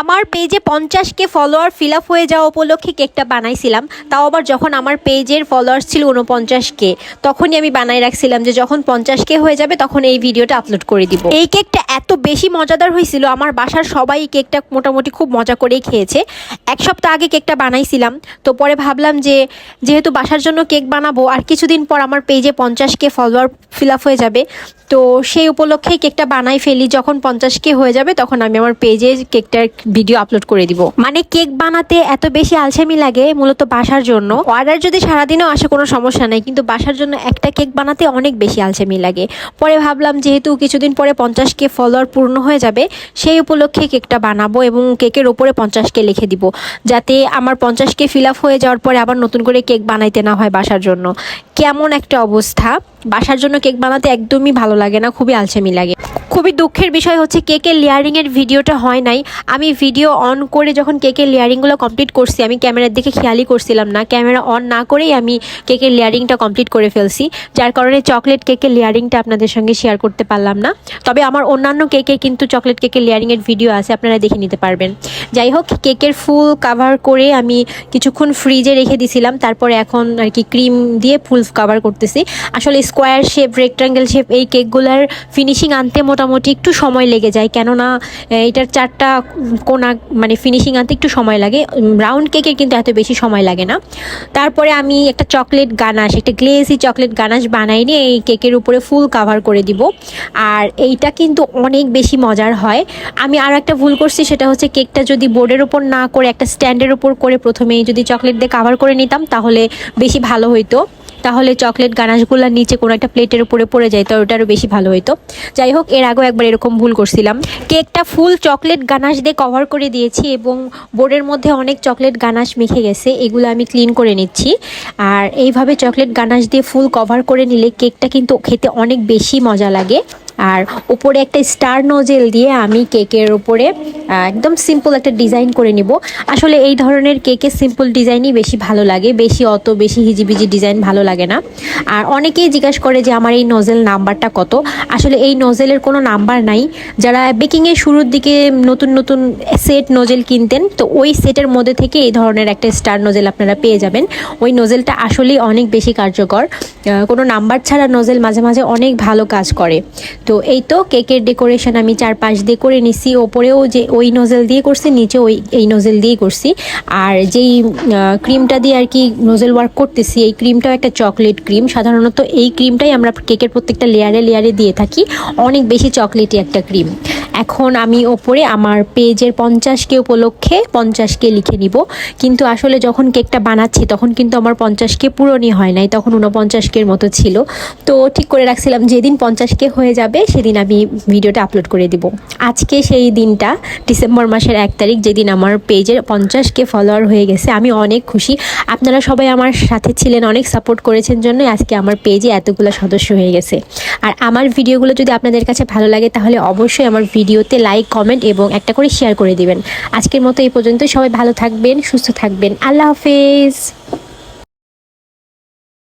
আমার পেজে পঞ্চাশ কে ফলোয়ার ফিল আপ হয়ে যাওয়া উপলক্ষে কেকটা বানাইছিলাম, তাও আবার যখন আমার পেজের ফলোয়ার্স ছিল উনপঞ্চাশ কে তখনই আমি বানাই রাখছিলাম যে যখন পঞ্চাশ কে হয়ে যাবে তখন এই ভিডিওটা আপলোড করে দিব। এই কেকটা এত বেশি মজাদার হয়েছিল, আমার বাসার সবাই কেকটা মোটামুটি খুব মজা করেই খেয়েছে। এক সপ্তাহ আগে কেকটা বানাইছিলাম, তো পরে ভাবলাম যে যেহেতু বাসার জন্য কেক বানাবো, আর কিছুদিন পর আমার পেজে পঞ্চাশ কে ফলোয়ার ফিল আপ হয়ে যাবে তো সেই উপলক্ষেই কেকটা বানাই ফেলি। যখন পঞ্চাশ কে হয়ে যাবে, তখন আমি আমার পেজে কেকটার ভিডিও আপলোড করে দিব। মানে কেক বানাতে এত বেশি আলসেমি লাগে মূলত বাসার জন্য। অর্ডার যদি সারাদিনও আসে, কোনো সমস্যা নাই। কিন্তু বাসার জন্য একটা কেক বানাতে অনেক বেশি আলসেমি লাগে। পরে ভাবলাম, যেহেতু কিছুদিন পরে পঞ্চাশ কে ফলোয়ার পূর্ণ হয়ে যাবে, সেই উপলক্ষে কেকটা বানাবো এবং কেকের ওপরে পঞ্চাশ কে লিখে দিব। যাতে আমার পঞ্চাশ কে ফিল আপ হয়ে যাওয়ার পরে আবার নতুন করে কেক বানাইতে না হয় বাসার জন্য। কেমন একটা অবস্থা? বাসার জন্য কেক বানাতে একদমই ভালো লাগে না খুবই আলসেমি লাগে। খুবই দুঃখের বিষয় হচ্ছে কেকের লেয়ারিংয়ের ভিডিওটা হয় নাই। আমি ভিডিও অন করে যখন কেকের লেয়ারিংগুলো কমপ্লিট করছি, আমি ক্যামেরার দিকে খেয়ালই করছিলাম না। ক্যামেরা অন না করেই আমি কেকের লেয়ারিংটা কমপ্লিট করে ফেলছি, যার কারণে চকলেট কেকের লেয়ারিংটা আপনাদের সঙ্গে শেয়ার করতে পারলাম না। তবে আমার অন্যান্য কেকে কিন্তু চকলেট কেকের লেয়ারিংয়ের ভিডিও আছে, আপনারা দেখে নিতে পারবেন। যাই হোক কেকের ফুল কাভার করে আমি কিছুক্ষণ ফ্রিজে রেখে দিছিলাম, তারপরে এখন আর কি ক্রিম দিয়ে ফুল কাভার করতেছি। আসলে স্কোয়ার শেপ রেক্টাঙ্গেল শেপ এই কেকগুলোর ফিনিশিং আনতে মোটামুটি একটু সময় লেগে যায়। কেননা এটার চারটা কোনা মানে ফিনিশিং আনতে একটু সময় লাগে। রাউন্ড কেকের কিন্তু এত বেশি সময় লাগে না। তারপরে আমি একটা চকলেট গানাশ, একটা গ্লেসি চকলেট গানাশ বানাই নিয়ে এই কেকের উপরে ফুল কাভার করে দিব। আর এইটা কিন্তু অনেক বেশি মজার হয়। আমি আর একটা ভুল করছি, সেটা হচ্ছে কেকটা যদি বোর্ডের উপর না করে, একটা স্ট্যান্ডের উপর করে প্রথমেই যদি চকলেট দিয়ে কাভার করে নিতাম, তাহলে বেশি ভালো হইতো। তাহলে চকলেট গানাশগুলো নিচে কোনো একটা প্লেটের উপরে পড়ে যায়, তো ওটা আরও বেশি ভালো হতো যাই হোক, এর আগেও একবার এরকম ভুল করছিলাম। কেকটা ফুল চকলেট গানাশ দিয়ে কভার করে দিয়েছি এবং বোর্ডের মধ্যে অনেক চকলেট গানাশ মেখে গেছে, এগুলো আমি ক্লিন করে নিচ্ছি। আর এইভাবে চকলেট গানাশ দিয়ে ফুল কভার করে নিলে কেকটা কিন্তু খেতে অনেক বেশি মজা লাগে। আর উপরে একটা স্টার নোজেল দিয়ে আমি কেকের উপরে একদম সিম্পল একটা ডিজাইন করে নিব। আসলে এই ধরনের কেকের সিম্পল ডিজাইনই বেশি ভালো লাগে, বেশি অত বেশি হিজিবিজি ডিজাইন ভালো লাগে না। আর অনেকেই জিজ্ঞাসা করে যে আমার এই নজেল নাম্বারটা কত? আসলে এই নজেলের কোনো নাম্বার নাই। যারা বেকিংয়ের শুরুর দিকে নতুন নতুন সেট নজেল কিনতেন, তো ওই সেটের মধ্যে থেকে এই ধরনের একটা স্টার নজেল আপনারা পেয়ে যাবেন। ওই নজেলটা আসলেই অনেক বেশি কার্যকর। কোনো নাম্বার ছাড়া নজেল মাঝে মাঝে অনেক ভালো কাজ করে। তো এই তো কেকের ডেকোরেশন আমি চার চারপাশ দিয়ে করে নিছি। ওপরেও যে ওই নজেল দিয়ে করছি, নিচে ওই, এই নজেল দিয়ে করছি। আর যেই ক্রিমটা দিয়ে আর কি নজেল ওয়ার্ক করতেছি, এই ক্রিমটাও একটা চকলেট ক্রিম সাধারণত এই ক্রিমটাই আমরা কেকের প্রত্যেকটা লেয়ারে লেয়ারে দিয়ে থাকি। অনেক বেশি চকলেটই একটা ক্রিম এখন আমি ওপরে আমার পেজের পঞ্চাশকে উপলক্ষে পঞ্চাশকে লিখে নিব। কিন্তু আসলে যখন কেকটা বানাচ্ছি, তখন কিন্তু আমার পঞ্চাশকে পূরণই হয় নাই, তখন উনপঞ্চাশকের মতো ছিল। তো ঠিক করে রাখছিলাম, যেদিন পঞ্চাশকে হয়ে যাবে, সেদিন আমি ভিডিওটা আপলোড করে দিব। আজকে সেই দিনটা, ডিসেম্বর মাসের এক তারিখ, যেদিন আমার পেজের পঞ্চাশকে ফলোয়ার হয়ে গেছে, আমি অনেক খুশি। আপনারা সবাই আমার সাথে ছিলেন, অনেক সাপোর্ট করেছেন জন্যই আজকে আমার পেজে এতগুলো সদস্য হয়ে গেছে। আর আমার ভিডিওগুলো যদি আপনাদের কাছে ভালো লাগে, তাহলে অবশ্যই আমার ভিডিওতে লাইক কমেন্ট এবং একটা করে শেয়ার করে দিবেন। আজকের মতো এই পর্যন্ত। সবাই ভালো থাকবেন, সুস্থ থাকবেন। আল্লাহ হাফেজ।